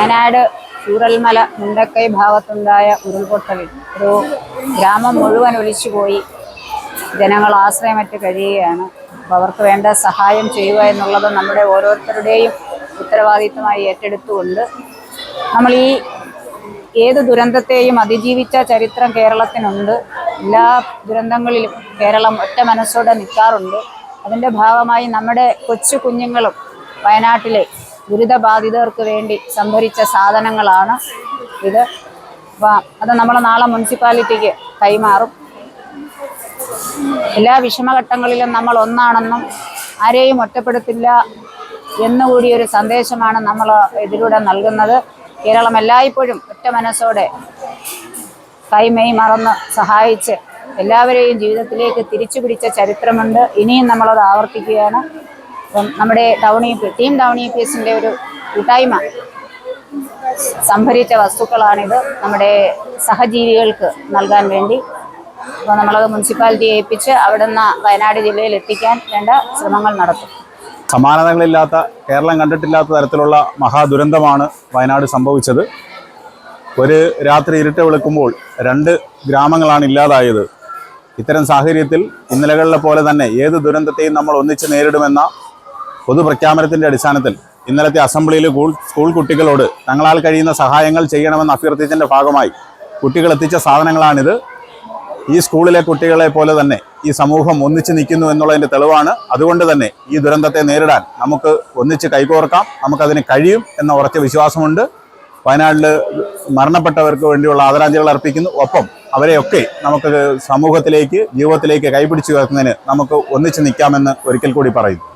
വയനാട് ചൂരൽമല മുണ്ടക്കൈ ഭാഗത്തുണ്ടായ ഉരുൾപൊട്ടലിൽ ഒരു ഗ്രാമം മുഴുവൻ ഒലിച്ചുപോയി. ജനങ്ങൾ ആശ്രയമറ്റ് കഴിയുകയാണ്. അപ്പോൾ അവർക്ക് വേണ്ട സഹായം ചെയ്യുക എന്നുള്ളത് നമ്മുടെ ഓരോരുത്തരുടെയും ഉത്തരവാദിത്തമായി ഏറ്റെടുത്തുകൊണ്ട് നമ്മൾ ഈ ഏത് ദുരന്തത്തെയും അതിജീവിച്ച ചരിത്രം കേരളത്തിനുണ്ട്. എല്ലാ ദുരന്തങ്ങളിലും കേരളം ഒറ്റ മനസ്സോടെ നിൽക്കാറുണ്ട്. അതിന്റെ ഭാഗമായി നമ്മുടെ കൊച്ചു കുഞ്ഞുങ്ങളും വയനാട്ടിലെ ദുരിതബാധിതർക്ക് വേണ്ടി സംഭരിച്ച സാധനങ്ങളാണ് ഇത്. അത് നമ്മൾ നാളെ മുനിസിപ്പാലിറ്റിക്ക് കൈമാറും. എല്ലാ വിഷമഘട്ടങ്ങളിലും നമ്മൾ ഒന്നാണെന്നും ആരെയും ഒറ്റപ്പെടുത്തില്ല എന്നുകൂടി ഒരു സന്ദേശമാണ് നമ്മൾ ഇതിലൂടെ നൽകുന്നത്. കേരളം എല്ലായ്പ്പോഴും ഒറ്റ മനസ്സോടെ കൈമെയ് മറന്ന് സഹായിച്ച് എല്ലാവരെയും ജീവിതത്തിലേക്ക് തിരിച്ചു പിടിച്ച ചരിത്രമുണ്ട്. ഇനിയും നമ്മളത് ആവർത്തിക്കുകയാണ്. അപ്പം നമ്മുടെ town P team town E P എസിന്റെ ഒരു കൂട്ടായ്മ സംഭരിച്ച വസ്തുക്കളാണിത് നമ്മുടെ സഹജീവികൾക്ക് നൽകാൻ വേണ്ടി. അപ്പോൾ നമ്മളത് മുനിസിപ്പാലിറ്റിയെ ഏൽപ്പിച്ച് അവിടുന്ന് വയനാട് ജില്ലയിൽ എത്തിക്കാൻ വേണ്ട ശ്രമങ്ങൾ നടത്തും. സമാനതകളില്ലാത്ത കേരളം കണ്ടിട്ടില്ലാത്ത തരത്തിലുള്ള മഹാദുരന്തമാണ് വയനാട് സംഭവിച്ചത്. ഒരു രാത്രി ഇരുട്ട് വെളുക്കുമ്പോൾ രണ്ട് ഗ്രാമങ്ങളാണ് ഇല്ലാതായത്. ഇത്തരം സാഹചര്യത്തിൽ ഇന്നലകളിലെ പോലെ തന്നെ ഏത് ദുരന്തത്തെയും നമ്മൾ ഒന്നിച്ച് നേരിടുമെന്ന പൊതുപ്രഖ്യാപനത്തിന്റെ അടിസ്ഥാനത്തിൽ ഇന്നലത്തെ അസംബ്ലിയിൽ സ്കൂൾ കുട്ടികളോട് തങ്ങളാൽ കഴിയുന്ന സഹായങ്ങൾ ചെയ്യണമെന്ന് അഭ്യർത്ഥിച്ചതിന്റെ ഭാഗമായി കുട്ടികൾ എത്തിച്ച സാധനങ്ങളാണിത്. ഈ സ്കൂളിലെ കുട്ടികളെ പോലെ തന്നെ ഈ സമൂഹം ഒന്നിച്ചു നിൽക്കുന്നു എന്നുള്ളതിന്റെ തെളിവാണ്. അതുകൊണ്ട് തന്നെ ഈ ദുരന്തത്തെ നേരിടാൻ നമുക്ക് ഒന്നിച്ച് കൈകോർക്കാം. നമുക്കതിന് കഴിയും എന്ന ഉറച്ച വിശ്വാസമുണ്ട്. വയനാട്ടിൽ മരണപ്പെട്ടവർക്ക് വേണ്ടിയുള്ള ആദരാഞ്ജലികൾ അർപ്പിക്കുന്നു. ഒപ്പം അവരെയൊക്കെ നമുക്ക് സമൂഹത്തിലേക്ക് ജീവിതത്തിലേക്ക് കൈപിടിച്ചു ഉയർത്തുന്നതിന് നമുക്ക് ഒന്നിച്ച് നിൽക്കാമെന്ന് ഒരിക്കൽ കൂടി പറയുന്നു.